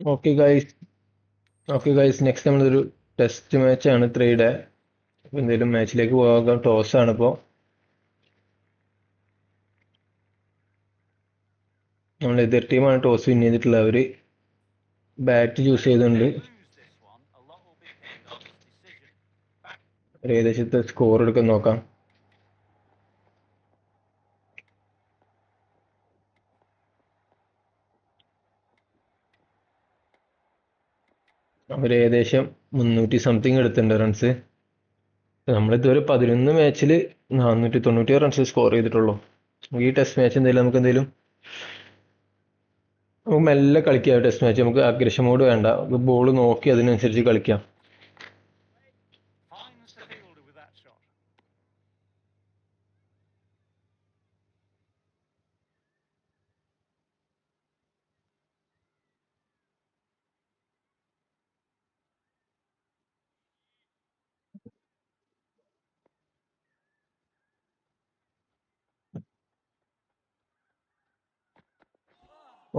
Okay guys okay guys next നമ്മളൊരു test മാച്ചാണ് ത്രീയുടെ. അപ്പോൾ എന്തെങ്കിലും മാച്ചിലേക്ക് പോകാം. ടോസ് ആണ് ഇപ്പോൾ നമ്മൾ എതിർ ടീമാണ് ടോസ് വിൻ ചെയ്തിട്ടുള്ളത് അവർ ബാറ്റ് ചൂസ് ചെയ്തിട്ടുണ്ട് ഒരു ഏകദേശത്തെ സ്കോർ എടുക്കാൻ നോക്കാം. അവർ ഏകദേശം മുന്നൂറ്റി സംതിങ് എടുത്തിട്ടുണ്ട് റൺസ് നമ്മൾ ഇതുവരെ പതിനൊന്ന് മാച്ചിൽ നാനൂറ്റി തൊണ്ണൂറ്റി റൺസ് സ്കോർ ചെയ്തിട്ടുള്ളൂ. ഈ ടെസ്റ്റ് മാച്ച് എന്തെങ്കിലും നമുക്ക് എന്തെങ്കിലും നമുക്ക് മെല്ലെ കളിക്കാം. ടെസ്റ്റ് മാച്ച് നമുക്ക് അഗ്രഷൻ മോഡ് വേണ്ട ബോൾ നോക്കി അതിനനുസരിച്ച് കളിക്കാം.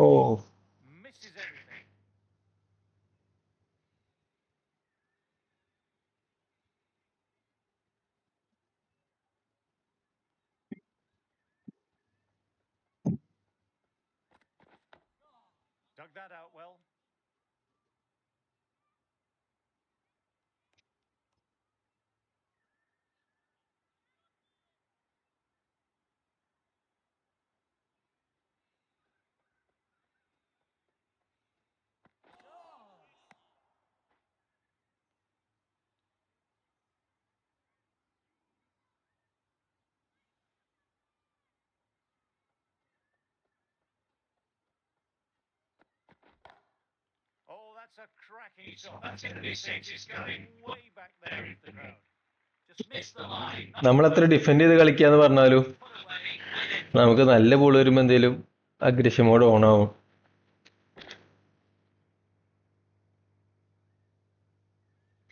ഓ Misses everything. Dug that out well. That's a cracking shot. That's going to be six. It's going way back there into the crowd. എത്ര ഡിഫെൻഡ് ചെയ്ത് കളിക്കാന്ന് പറഞ്ഞാലും നമുക്ക് നല്ല ബോൾ വരുമ്പോൾ എന്തെങ്കിലും അഗ്രഷ്യമോട് ഓണാവും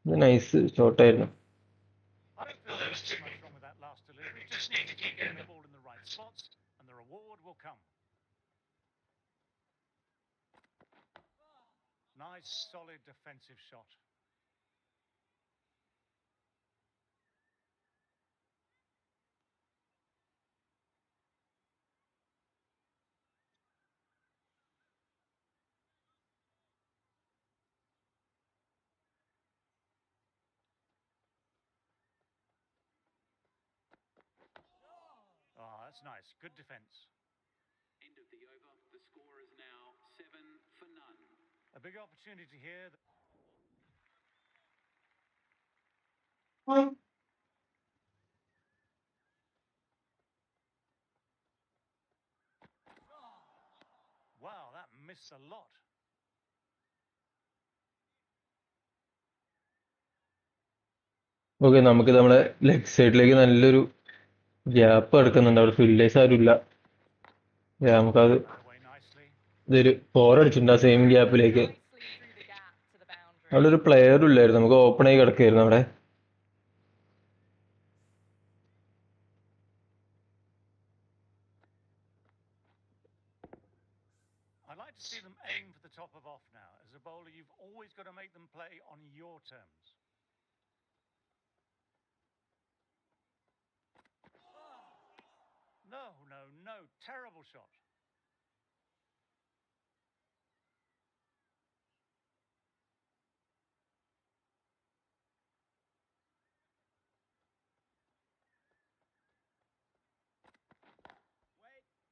ഓൺ ആവും നൈസ് ഷോട്ടായിരുന്നു Nice, solid defensive shot. Ah, that's nice. Good defence. End of the over. The score is now seven for none. A big opportunity here. Wow, that missed a lot. Okay നമുക്ക് നമ്മുടെ leg സൈഡിലേക്ക് നല്ലൊരു gap കിടക്കുന്നുണ്ട് അവിടെ fillers ആരും ഇല്ല നമുക്കത്. ഇതൊരു ഫോർ അടിച്ചിട്ടുണ്ട് ആ same ഗ്യാപ്പിലേക്ക് nicely through the gap to the boundary. അവിടെ ഒരു പ്ലെയറും ഇല്ലായിരുന്നു നമുക്ക് ഓപ്പൺ ആയി കിടക്കായിരുന്നു അവിടെ I'd like to see them aim for the top of off now. As a bowler, you've always got to make them play on your terms. No, no, no. Terrible shot.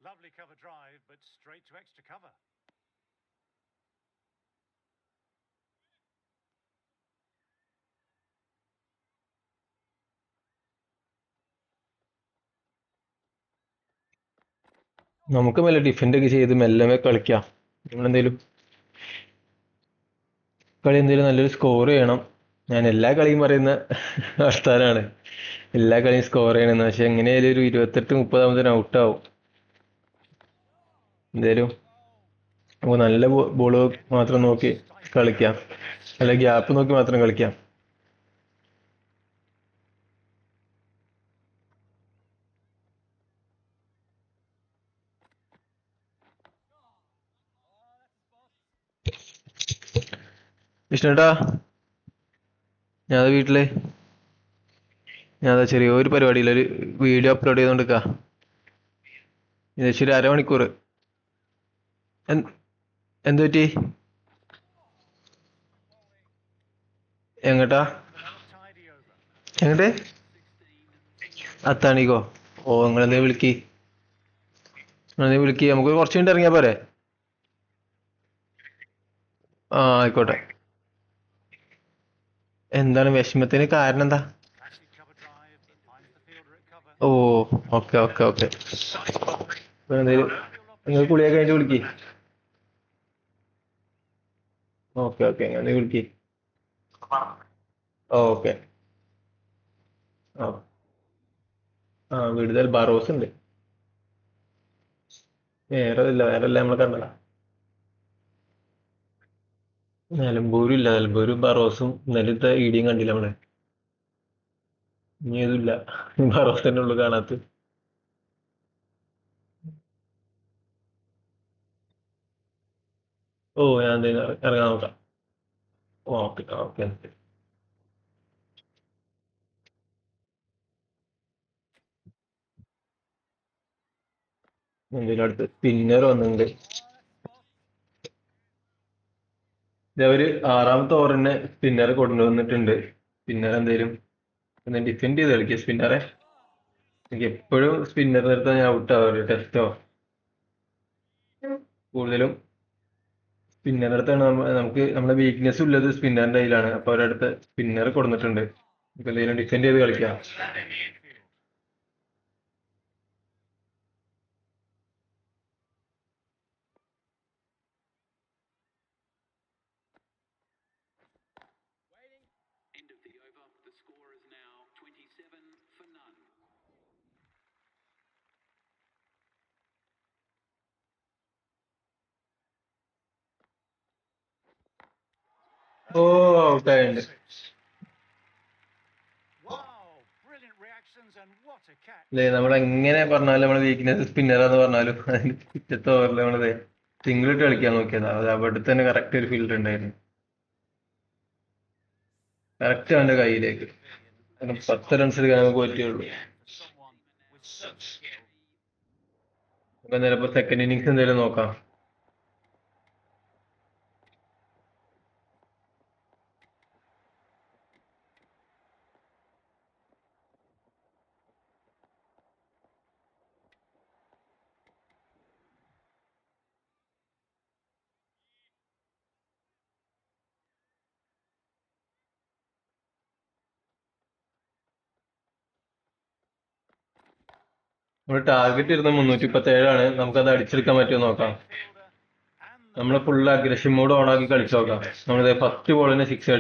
Lovely cover drive, but straight to extra cover. നമുക്ക് മെല്ലെ defend ഒക്കെ ചെയ്ത് മെല്ലെ കളിക്കാം. നമ്മളെന്തേലും കളി എന്തേലും നല്ലൊരു score ചെയ്യണം. ഞാൻ എല്ലാ കളിയും പറയുന്ന വർത്താനാണ് എല്ലാ കളിയും സ്കോർ ചെയ്യണമെന്ന് പക്ഷെ എങ്ങനെയായാലും ഒരു ഇരുപത്തെട്ട് മുപ്പതാമതിന് ഔട്ടാവും എന്തേലും നമുക്ക് നല്ല ബോൾ മാത്രം നോക്കി കളിക്കാം. നല്ല ഗ്യാപ്പ് നോക്കി മാത്രം കളിക്കാം. വിഷ്ണുട്ടാ ഞാൻ വീട്ടിൽ. ഞാൻ ചെറിയൊരു പരിപാടിയിൽ ഒരു വീഡിയോ അപ്ലോഡ് ചെയ്തോണ്ടിരിക്കാ. ഏകദേശം ഒരു അരമണിക്കൂർ എന്ത് പറ്റി? എങ്ങട്ടാ? എങ്ങട്ടെ? അത്താണിക്കോ. ഓ നിങ്ങളെന്തേ വിളിക്കി? നിങ്ങളെന്തേ വിളിക്കി? നമുക്ക് കുറച്ച് കഴിഞ്ഞിട്ട് ഇറങ്ങിയാ പോരെ? ആ ആയിക്കോട്ടെ. എന്താണ് വിഷമത്തിന് കാരണം എന്താ. ഓ ഓക്കെ ഓക്കെ ഓക്കെ. നിങ്ങൾ കുളിയൊക്കെ കഴിഞ്ഞിട്ട് വിളിക്ക്. ഓക്കെ ഓക്കെ ഞാൻ വിളിക്ക്. ഓക്കെ. ആ. ആ വിടുതൽ ബറോസ് ഉണ്ട്. വേറെ ഇല്ല വേറെ ഇല്ല നമ്മൾ കണ്ടതാ. നിലമ്പൂരും ഇല്ല നിലമ്പൂരും ബറോസും ഇന്നലത്തെ ഇടിയും കണ്ടില്ല നമ്മളെ. ഇനി ഏതുമില്ല ബറോസ് തന്നെ ഉള്ളു കാണാത്ത ഓ ഞാൻ എന്തായാലും ഇറങ്ങാൻ നോക്കാം. ഓക്കെ ഓക്കെ എന്തെങ്കിലും അടുത്ത് സ്പിന്നർ വന്നിട്ടുണ്ട്. ഇതവര് ആറാമത്തെ ഓവറിന് സ്പിന്നർ കൊണ്ടുവന്നിട്ടുണ്ട് സ്പിന്നർ എന്തേലും ഡിഫെൻഡ് ചെയ്ത് കളിക്കുക സ്പിന്നറെ എനിക്ക് എപ്പോഴും സ്പിന്നർ നിർത്താൻ ഞാൻ ഔട്ട് ടെസ്റ്റോ കൂടുതലും സ്പിന്നർ അടുത്താണ് നമുക്ക് നമ്മുടെ വീക്ക്നെസ് ഉള്ളത് സ്പിന്നറിന്റെ കയ്യിലാണ്. അപ്പൊ അവരടുത്ത് സ്പിന്നർ കൊടുത്തിട്ടുണ്ട് നമുക്ക് എന്തെങ്കിലും ഡിഫെൻഡ് ചെയ്ത് കളിക്കാം. Catch. ഔട്ടായുണ്ട് നമ്മൾ എങ്ങനെ പറഞ്ഞാലും നമ്മളെ വീക്ക്നെസ് സ്പിന്നറാന്ന് പറഞ്ഞാലും അതിന് പിറ്റത്തെ ഓവറിൽ നമ്മളത് സിംഗിൾ ഇട്ട് കളിക്കാൻ നോക്കിയതാ. അത് അവിടെ തന്നെ കറക്റ്റ് ഒരു ഫീൽഡ് ഉണ്ടായിരുന്നു. കറക്റ്റ് അവന്റെ കയ്യിലേക്ക്. പത്ത് റൺസ് എടുക്കാൻ നമുക്ക് പറ്റുള്ളൂ. എന്തായാലും സെക്കൻഡ് ഇന്നിങ്സ് എന്തായാലും നോക്കാം. നമ്മുടെ ടാർഗറ്റ് ഇരുന്ന മുന്നൂറ്റി മുപ്പത്തി ഏഴാണ് അത് അടിച്ചെടുക്കാൻ പറ്റുമോ നോക്കാം. നമ്മൾ ഫുൾ അഗ്രഷൻ മോഡ് ഓൺ ആക്കി കളിച്ചു നോക്കാം. നമ്മളിത് first six?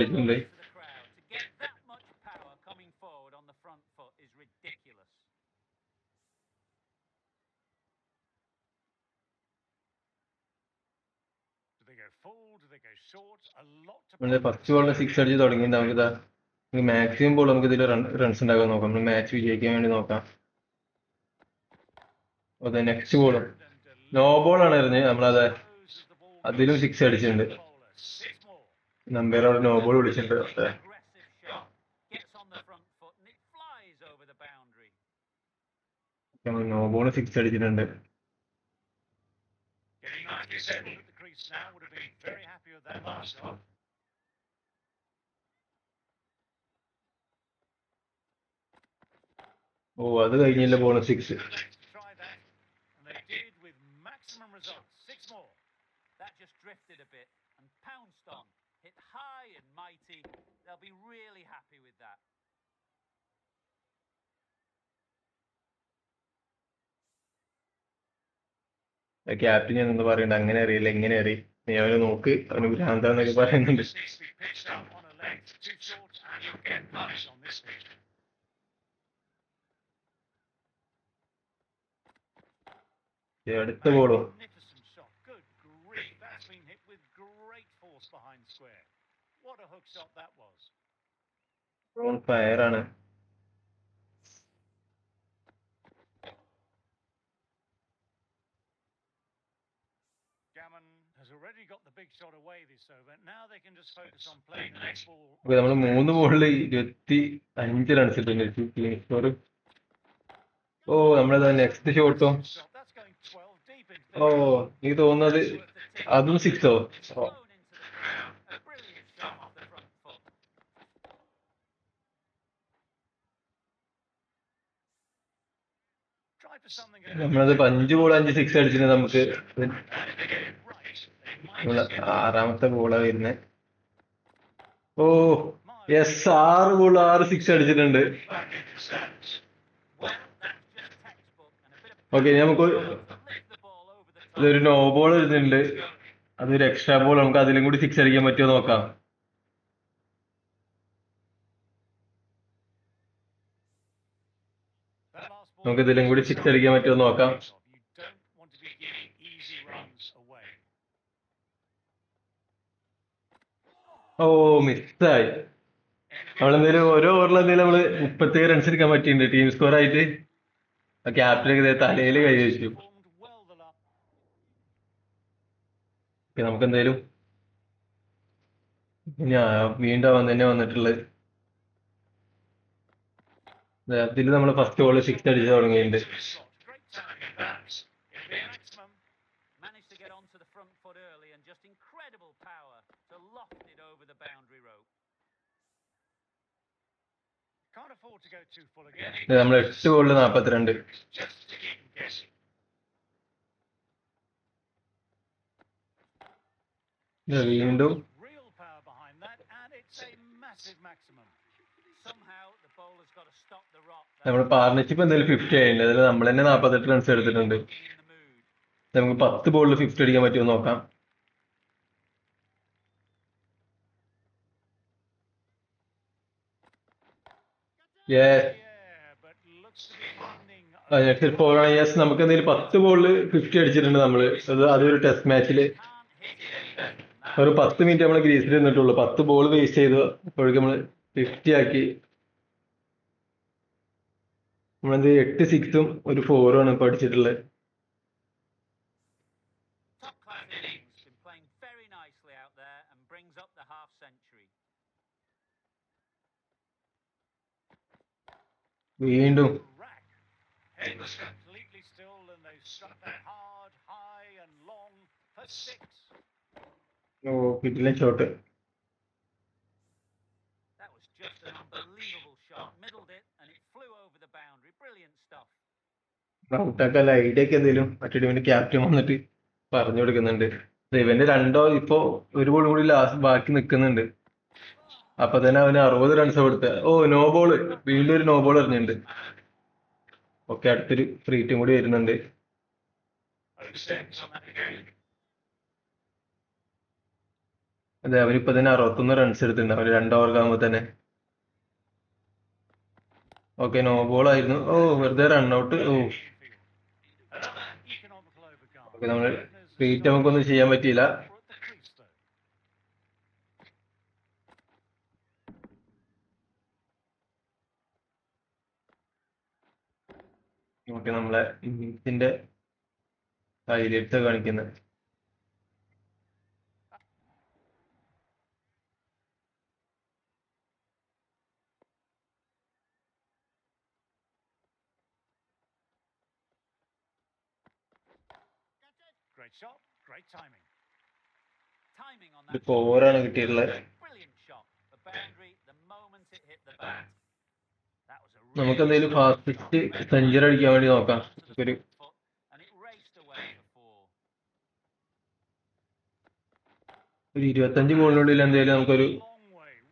A lot to നമ്മൾ ഫസ്റ്റ് ബോളിന് സിക്സ് അടിച്ച് തുടങ്ങി നമുക്കിതാ മാക്സിമം ബോൾ നമുക്ക് ഇതിൽ റൺസ് ഉണ്ടാക്കാൻ നോക്കാം. നമ്മൾ മാച്ച് വിജയിക്കാൻ വേണ്ടി നോക്കാം. അതെ നെക്സ്റ്റ് ബോളും നോ ബോൾ ആണ് എറിഞ്ഞ് നമ്മളത് അതിലും സിക്സ് അടിച്ചിട്ടുണ്ട്. നമ്പേറോട് നോ ബോൾ വിളിച്ചിട്ടുണ്ട്. നോ ബോൾ സിക്സ് അടിച്ചിട്ടുണ്ട്. ഓ അത് കഴിഞ്ഞില്ല bonus six They'll be really happy with that. Captain ഞാൻ എന്ന് പറയണ്ട അങ്ങനെ അറിയില്ല എങ്ങനെ അറിയി നീ അവനെ നോക്ക് അവന് ഭ്രാന്താന്നൊക്കെ പറയുന്നുണ്ട് അടുത്ത ബോളും behind square. What a hook shot that was. On fire ആണ് Gammon has already got the big shot away this over. Now they can just focus on playing the next ball. Okay നമ്മൾ മൂന്ന് ബോളിൽ ഇരുപത്തി അഞ്ച് runs ഇട്ടുണ്ട് ഓ നമ്മളത് next ഷോട്ടോ Shot. That's going 12 deep into ഓ എനിക്ക് തോന്നുന്നത് അതും സിക്സോ ഓ Flown into the ground. A brilliant shot off the front foot. നമ്മളത് ഇപ്പൊ അഞ്ച് ബോൾ അഞ്ച് സിക്സ് അടിച്ചിട്ട് നമുക്ക് ആറാമത്തെ ബോളാ വരുന്നത് ഓ എസ് ആറ് ബോൾ ആറ് സിക്സ് അടിച്ചിട്ടുണ്ട്. ഓക്കെ നമുക്ക് ഇതൊരു നോ ബോൾ വരുന്നുണ്ട്. അതൊരു എക്സ്ട്രാ ബോൾ നമുക്ക് അതിലും കൂടി സിക്സ് അടിക്കാൻ പറ്റുമോ നോക്കാം. നമുക്ക് ഇതിലും കൂടി സിക്സ് അടിക്കാൻ പറ്റുമോ നോക്കാം. ഓ മിസ്സായി. നമ്മളെന്തേലും ഓരോ ഓവറിൽ എന്തെങ്കിലും നമ്മൾ മുപ്പത്തേഴ് റൺസ് എടുക്കാൻ പറ്റിയിട്ടുണ്ട്. ടീം സ്കോർ ആയിട്ട്. ക്യാപ്റ്റനൊക്കെ തലയിൽ കൈ വെച്ചു. നമുക്ക് എന്തായാലും വീണ്ടും തന്നെ വന്നിട്ടുള്ളത്. അതിൽ നമ്മൾ ഫസ്റ്റ് ബോൾ സിക്സ് അടിച്ച് തുടങ്ങിയിട്ടുണ്ട്. നമ്മൾ എട്ട് ബോളിൽ നാപ്പത്തിരണ്ട്. be നമ്മൾ പാർട്ണർഷിപ്പ് എന്തായാലും ഫിഫ്റ്റി ആയിട്ടുണ്ട്. അതിൽ നമ്മൾ തന്നെ നാൽപ്പത്തെട്ട് റൺസ് എടുത്തിട്ടുണ്ട്. നമുക്ക് പത്ത് ബോളിൽ ഫിഫ്റ്റി അടിക്കാൻ പറ്റുമോ നോക്കാം. യെസ് നമുക്ക് എന്തെങ്കിലും പത്ത് ബോളിൽ ഫിഫ്റ്റി അടിച്ചിട്ടുണ്ട് നമ്മൾ. അത് അതൊരു ടെസ്റ്റ് മാച്ചിൽ. ഒരു പത്ത് മിനിറ്റ് നമ്മൾ ഗ്രീസിൽ നിന്നിട്ടുള്ളൂ. പത്ത് ബോൾ വേസ്റ്റ് ചെയ്തു അപ്പോഴേക്കും നമ്മൾ ഫിഫ്റ്റി ആക്കി നമ്മളെന്ത് എട്ട് സിക്സും ഒരു ഫോറും ആണ് ഇപ്പൊ അടിച്ചിട്ടുള്ളത് Top class innings. Been playing very nicely out there and brings up the half century. വീണ്ടും rack. Head was completely still, and they struck that hard, high, and long for six. ഓ കിട്ടില്ല shot That was just an unbelievable shot. Middled it and it flew over the boundary. Brilliant stuff. ഔട്ടാക്കല്ല idea ഒക്കെ എന്തെങ്കിലും മറ്റേ ടീമിന്റെ captain വന്നിട്ട് പറഞ്ഞു കൊടുക്കുന്നുണ്ട്. ഇവന്റെ രണ്ടോ ഇപ്പോ ഒരു ബോൾ കൂടി ലാസ്റ്റ് ബാക്കി നിൽക്കുന്നുണ്ട് അപ്പൊ തന്നെ അവന് അറുപത് റൺസ് കൊടുത്ത. ഓ നോ ബോൾ വീണ്ടും ഒരു നോ ബോൾ എറിഞ്ഞിട്ടുണ്ട്. ഓക്കെ അടുത്തൊരു ഫ്രീ ടീം കൂടി വരുന്നുണ്ട്. അതെ അവനിപ്പോ തന്നെ അറുപത്തൊന്ന് റൺസ് എടുത്തിട്ടുണ്ട്. അവർ രണ്ട് ഓവർ ആകുമ്പോ തന്നെ. ഓക്കെ നോ ബോൾ ആയിരുന്നു. ഓ വെറുതെ റൺഔട്ട് ഓ. ഓക്കെ നമ്മൾ ട്രീറ്റ് നമുക്കൊന്നും ചെയ്യാൻ പറ്റിയില്ല. നമ്മളെ ഇന്നിംഗ്സിന്റെ കാര്യത്തെ കാണിക്കുന്നത് Great shot, great timing. Timing on ഒരു that. ഫോറാണ് കിട്ടിയിട്ടുള്ളത് Brilliant shot. The boundary the moment it hit the bat. That was a നമുക്ക് really എന്തെങ്കിലും ഫാസ്റ്റസ്റ്റ് സെഞ്ചുറി അടിക്കാൻ വേണ്ടി നോക്കാം the ഒരു front foot and it raced അടിക്കാൻ വേണ്ടി നോക്കാം. ഒരു ഇരുപത്തഞ്ച് ബോളിനുള്ളിൽ എന്തെങ്കിലും നമുക്കൊരു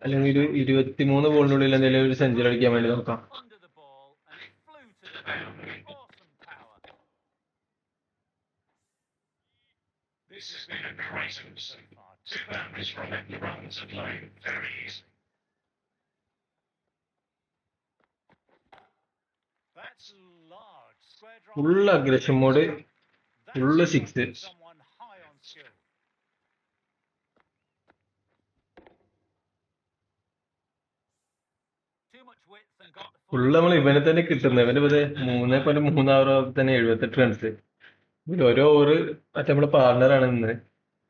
അല്ലെങ്കിൽ ഒരു ഇരുപത്തിമൂന്ന് ബോളിനുള്ളിൽ എന്തെങ്കിലും ഒരു സെഞ്ചുറി അടിക്കാൻ വേണ്ടി നോക്കാം Under the ball and it flew to the boundary. Awesome power. This has been a great so far. Two boundaries from it, the runs are flowing very easily. That's large. Square drive. Full aggression mode That's full enough six. for Someone high on skill. Too much width and got the full നമ്മൾ ഇവനെ തന്നെ കിട്ടുന്നത് ഇവന് ഇപ്പൊ മൂന്നേ point Munnar തന്നെ എഴുപത്തെട്ട് runs ഇതിൽ ഓരോ ഓവർ മറ്റേ നമ്മുടെ പാർട്ണറാണ് ഇന്ന്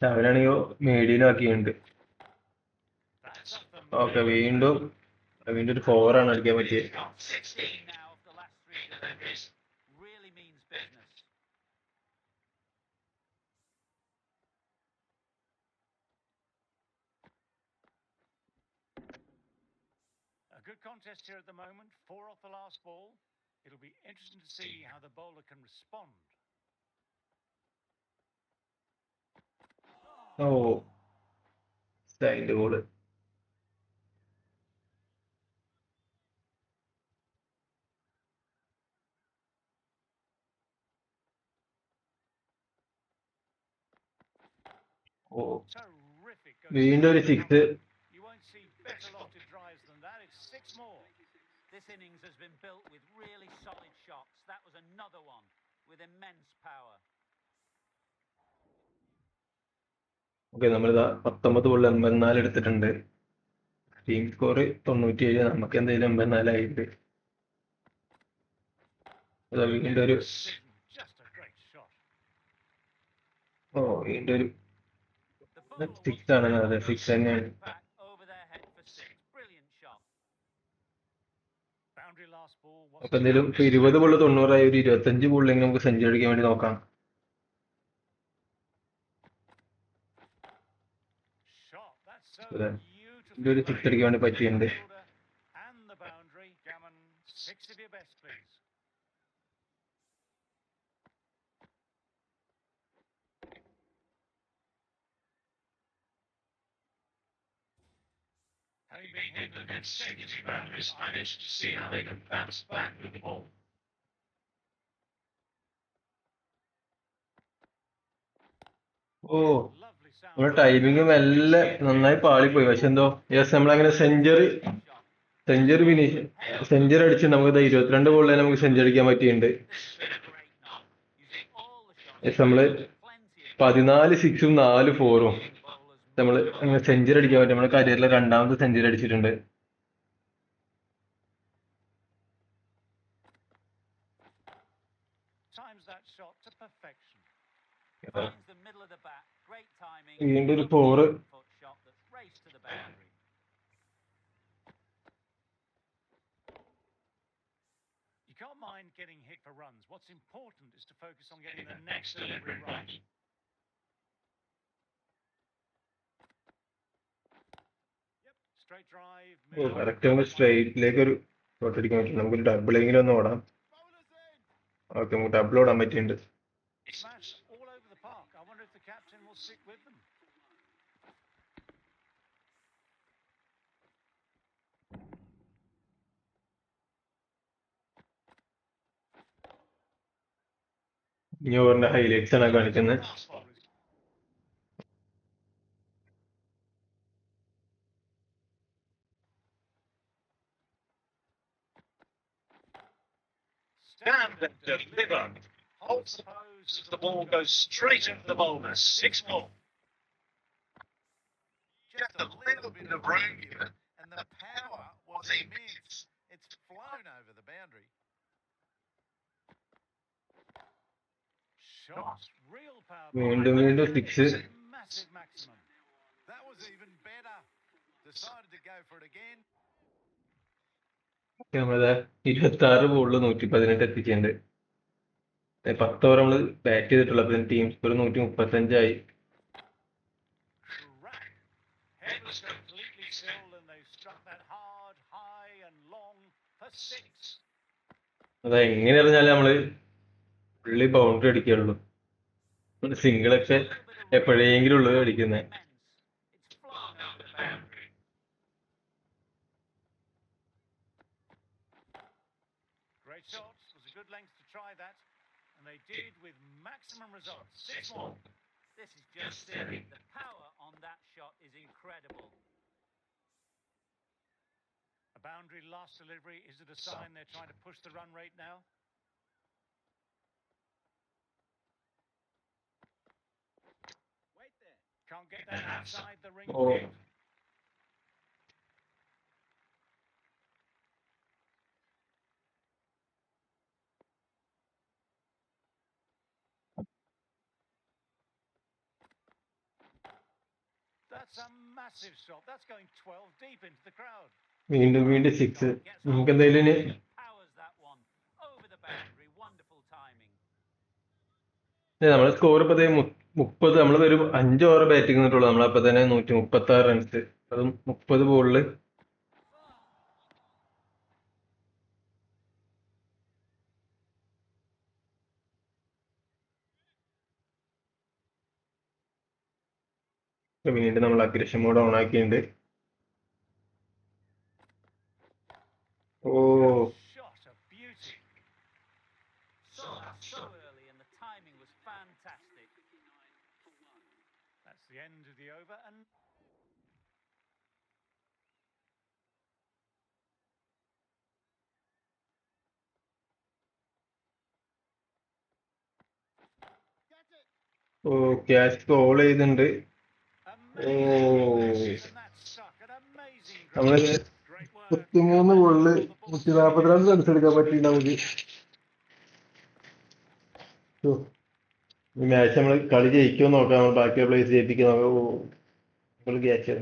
അവനാണെങ്കിൽ മീഡിയനും ആക്കിയിട്ടുണ്ട് That's up the ഓക്കെ വീണ്ടും വീണ്ടും ഒരു ഫോറാണ് അടിക്കാൻ പറ്റിയത് now of the last three deliveries really means business. A good contest here at the moment. Four off the last ball. It'll be interesting to see how the bowler can respond. Oh side ball oh Terrific. goes വീണ്ടും ഒരു straight six up. You won't see better lofted drives than that. It's six more. This innings has been built with really solid shots. That was another one with immense power. Okay നമ്മളിതാ പത്തൊമ്പത് ബോളിൽ എൺപത്തിനാല് എടുത്തിട്ടുണ്ട് team score തൊണ്ണൂറ്റി ഏഴ് നമുക്ക് എന്തെങ്കിലും എൺപത്തിനാലായിട്ട് വീണ്ടും ഒരു. ഓ വീണ്ടും ഒരു to ആണ്, അതെ, സിക്സ് തന്നെയാണ്. അപ്പൊ എന്തെങ്കിലും ഇരുപത് ബോളിൽ തൊണ്ണൂറായി ഒരു ഇരുപത്തഞ്ച് ബോളിലെങ്കിൽ നമുക്ക് സെഞ്ചുറി അടിക്കാൻ വേണ്ടി നോക്കാം six of your best, please. Having been hit with consecutive boundaries, I'm interested to see how they can bounce back with the ball. ഓ Lovely sound. നമ്മുടെ ടൈമിങ് മെല്ലെ നന്നായി പാളിപ്പോയി പക്ഷെ എന്തോ യെസ് നമ്മളങ്ങനെ സെഞ്ചുറി. സെഞ്ചുറി ഫിനിഷ് സെഞ്ചുറി അടിച്ച് നമുക്ക് ദാ ഇരുപത്തിരണ്ട് ബോളിൽ നമുക്ക് സെഞ്ചുറി അടിക്കാൻ പറ്റിയിട്ടുണ്ട്. യെസ് നമ്മൾ പതിനാല് സിക്സും നാല് ഫോറും. നമ്മൾ അങ്ങനെ സെഞ്ചുറി അടിക്കാൻ പറ്റും നമ്മുടെ കരിയറിലെ രണ്ടാമത്തെ സെഞ്ചുറി അടിച്ചിട്ടുണ്ട് Times that shot to perfection. Finds വീണ്ടും ഒരു Lovely four foot shot that's raced to the boundary. You can't mind getting hit for runs. What's important is to focus on getting the next delivery right. Yep, straight drive. Oh middle. Correct നമുക്ക് സ്ട്രൈറ്റിലേക്ക് ഒരു shot അടിക്കാൻ പറ്റും നമുക്കൊരു ഡബിളെങ്കിലും ഒന്ന് ഓടാം okay നമുക്ക് double ഓടാൻ പറ്റിയിട്ടുണ്ട് captain will stick with them. ഇനി ഓവറിന്റെ ഹൈലൈറ്റ്സ് ആണ് കാണിക്കുന്നത് Fast bowlers. Stand and deliver. Hold the pose as the ball goes straight into the bowler. Six more. just a little bit of room given, and the power was immense. It's flown over the boundary. Shots. Real power. വീണ്ടും വീണ്ടും six Massive maximum. That was even better. Decided to go for it again. നമ്മളത് ഇരുപത്തി ആറ് ബോളിൽ നൂറ്റി പതിനെട്ട് എത്തിച്ചിട്ടുണ്ട് ഏ, പത്ത് ഓവർ നമ്മൾ ബാറ്റ് ചെയ്തിട്ടുള്ളൂ അപ്പൊ ടീം സ്കോർ നൂറ്റി മുപ്പത്തഞ്ചായി. അത് എങ്ങനെ അറിഞ്ഞാലും നമ്മൾ പുള്ളി ബൗണ്ടറി അടിക്കുള്ളൂ സിംഗിളൊക്കെ എപ്പോഴെങ്കിലും ഉള്ളത് അടിക്കുന്നത്. Great shots. Was a good length to try that, and they did with maximum results. Six more. This is just it. The power on that shot is incredible. A boundary last delivery. Is it a sign they're trying to push the run rate now? Wait there. Can't get that outside the ring. Oh. വീണ്ടും വീണ്ടും six നമുക്ക് എന്തായാലും. നമ്മളെ score ഇപ്പൊ മുപ്പത് നമ്മൾ വെറും അഞ്ച് ഓവർ ബാറ്റിംഗ് നിന്നിട്ടുള്ളൂ നമ്മളപ്പോ തന്നെ നൂറ്റി മുപ്പത്തി ആറ് റൺസ് അതും മുപ്പത് ബോളിൽ പിന്നീട് നമ്മൾ അഗ്രഷൻ മോഡ് ഓൺ ആക്കിയിട്ടുണ്ട് ഓ Shot of beauty. So so early, and the timing was fantastic. That's the end of the over. And ഓ ക്യാച്ച് കോൾ ചെയ്തിട്ടുണ്ട് നമ്മൾ. മുപ്പത്തിമൂന്ന് ഗോളിൽ നൂറ്റി നാപ്പത്തിരണ്ട് റൺസ് എടുക്കാൻ പറ്റി നമുക്ക്. മാച്ച് നമ്മൾ കളി ജയിക്കുമോ നോക്കാം. നമ്മൾ ബാക്കിയുള്ള പ്ലേസ് ജയിപ്പിക്കാൻ നോക്കാം. ക്യാച്ച്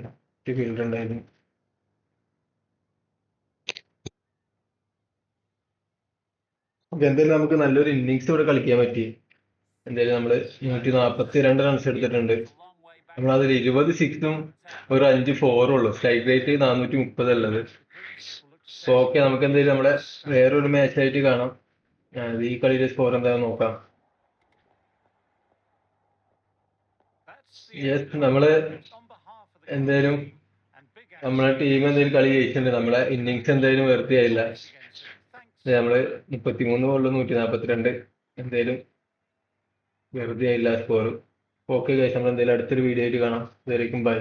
ഫീൽഡർ ഉണ്ടായിരുന്നു. അപ്പൊ എന്തായാലും നമുക്ക് നല്ലൊരു ഇന്നിങ്സ് ഇവിടെ കളിക്കാൻ പറ്റി. എന്തായാലും നമ്മൾ നൂറ്റി നാപ്പത്തി രണ്ട് റൺസ് എടുത്തിട്ടുണ്ട്. അതിൽ ഇരുപത് സിക്സും ഒരു അഞ്ച് ഫോറും ഉള്ളു. സ്ട്രൈക്ക് റേറ്റ് നാനൂറ്റി മുപ്പത് ഉള്ളത് അപ്പൊ ഓക്കെ നമുക്ക് എന്തായാലും നമ്മളെ വേറൊരു മാച്ച് ആയിട്ട് കാണാം. ഈ കളിയുടെ സ്കോർ എന്താണെന്ന് നോക്കാം. യെസ്. നമ്മൾ എന്തായാലും നമ്മളെ ടീം എന്തായാലും കളി ജയിച്ചിട്ടുണ്ട്. നമ്മളെ ഇന്നിങ്സ് എന്തായാലും വെറുതെ ആയില്ല. നമ്മൾ മുപ്പത്തിമൂന്ന് ബോളിൽ നൂറ്റി നാപ്പത്തിരണ്ട് എന്തായാലും വെറുതെ ആയില്ല സ്കോർ ഓക്കെ ഗൈസ് നമ്മൾ എന്തായാലും അടുത്തൊരു വീഡിയോ ആയിട്ട് കാണാം. ഇതുവരേക്കും ബൈ